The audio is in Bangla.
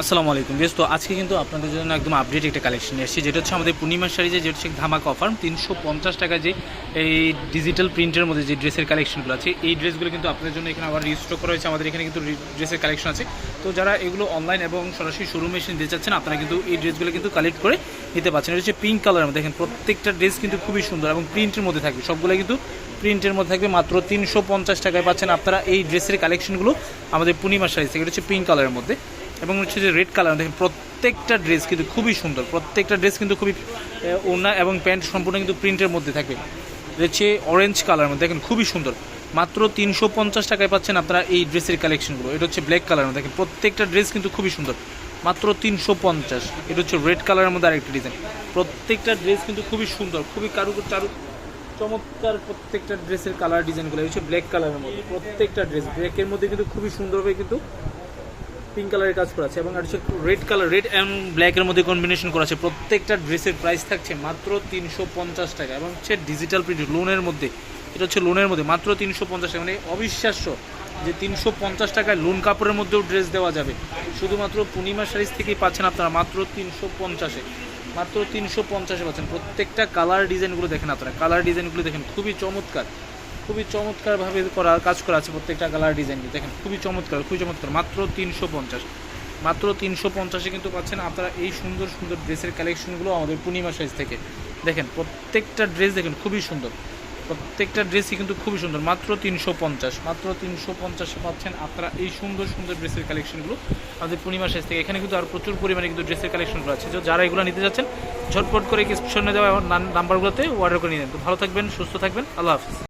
আসসালামু আলাইকুম। বেশ তো আজকে কিন্তু আপনাদের জন্য একদম আপডেট একটা কালেকশন এসেছে যেটা হচ্ছে আমাদের পূর্ণিমার শাড়ি যে যেটা হচ্ছে ধামাকা অফার তিনশো পঞ্চাশ টাকা যে এই ডিজিটাল প্রিন্টের মধ্যে যে ড্রেসের কালেকশনগুলো আছে, এই ড্রেসগুলো কিন্তু আপনাদের জন্য এখানে আবার রিস্টক করা হয়েছে। আমাদের এখানে কিন্তু ড্রেসের কালেকশন আছে। তো যারা এগুলো অনলাইন এবং সরাসরি শোরুমে এসে নিতে চাচ্ছেন, আপনারা কিন্তু এই ড্রেসগুলো কিন্তু কালেক্ট করে নিতে পারছেন। এটা হচ্ছে পিঙ্ক কালারের মধ্যে। দেখেন, প্রত্যেকটা ড্রেস কিন্তু খুবই সুন্দর এবং প্রিন্টের মধ্যে থাকবে। সবগুলো কিন্তু প্রিন্টের মধ্যে থাকবে। মাত্র তিনশো পঞ্চাশ টাকায় পাচ্ছেন আপনারা এই ড্রেসের কালেকশনগুলো আমাদের পূর্ণিমার শাড়ি থেকে। এটা হচ্ছে পিঙ্ক কালারের মধ্যে। এবং হচ্ছে যে রেড কালার দেখেন প্রত্যেকটা ড্রেস কিন্তু খুবই সুন্দর, প্রত্যেকটা ড্রেস কিন্তু খুবই ওড়না এবং প্যান্ট সম্পূর্ণ কিন্তু প্রিন্টের মধ্যে এটা হচ্ছে অরেঞ্জ কালার মধ্যে, দেখেন খুবই সুন্দর। মাত্র তিনশো পঞ্চাশ টাকায় পাচ্ছেন আপনারা এই ড্রেসের কালেকশনগুলো এটা হচ্ছে ব্ল্যাক কালার দেখেন প্রত্যেকটা ড্রেস কিন্তু খুবই সুন্দর। মাত্র তিনশো পঞ্চাশ, এটা হচ্ছে রেড কালারের মধ্যে আরেকটা ডিজাইন প্রত্যেকটা ড্রেস কিন্তু খুবই সুন্দর, খুবই কারু চারু, চমৎকার প্রত্যেকটা ড্রেসের কালার ডিজাইনগুলো হচ্ছে ব্ল্যাক কালারের মধ্যে, প্রত্যেকটা ড্রেস ব্ল্যাকের মধ্যে কিন্তু খুবই সুন্দরভাবে কিন্তু পিঙ্ক কালারের কাজ করা আছে এবং আর রেড কালার রেড অ্যান্ড ব্ল্যাকের মধ্যে কম্বিনেশন করা আছে। প্রত্যেকটা ড্রেসের প্রাইস থাকছে মাত্র তিনশো পঞ্চাশ টাকা এবং হচ্ছে ডিজিটাল প্রিন্ট লোনের মধ্যে, এটা হচ্ছে লোনের মধ্যে মাত্র তিনশো পঞ্চাশ টাকা। মানে অবিশ্বাস্য যে তিনশো পঞ্চাশ টাকায় লোন কাপড়ের মধ্যেও ড্রেস দেওয়া যাবে। শুধুমাত্র পূর্ণিমা শাড়িজ থেকেই পাচ্ছেন আপনারা মাত্র তিনশো পঞ্চাশে। মাত্র তিনশো পঞ্চাশে পাচ্ছেন। প্রত্যেকটা কালার ডিজাইনগুলো দেখেন আপনারা। কালার ডিজাইনগুলো দেখেন, খুবই চমৎকার। খুবই চমৎকারভাবে করা কাজ করা আছে প্রত্যেকটা কালার ডিজাইন দেখেন, খুবই চমৎকার খুবই চমৎকার। মাত্র তিনশো পঞ্চাশ। মাত্র তিনশো পঞ্চাশে কিন্তু পাচ্ছেন আপনারা এই সুন্দর সুন্দর ড্রেসের কালেকশনগুলো আমাদের পূর্ণিমা সাইজ থেকে। দেখেন, প্রত্যেকটা ড্রেস দেখেন, খুবই সুন্দর। প্রত্যেকটা ড্রেসই কিন্তু খুবই সুন্দর। মাত্র তিনশো পঞ্চাশ, মাত্র তিনশো পঞ্চাশে পাচ্ছেন আপনারা এই সুন্দর সুন্দর ড্রেসের কালেকশনগুলো আমাদের পূর্ণিমা সাইজ থেকে। এখানে কিন্তু আর প্রচুর পরিমাণে কিন্তু ড্রেসের কালেকশনগুলো আছে। যারা এগুলো নিতে যাচ্ছেন, ঝটপট করে স্টেশনে দেওয়া নাম্বারগুলোতে অর্ডার করে নিয়ে নেন। তো ভালো থাকবেন, সুস্থ থাকবেন। আল্লাহ হাফিজ।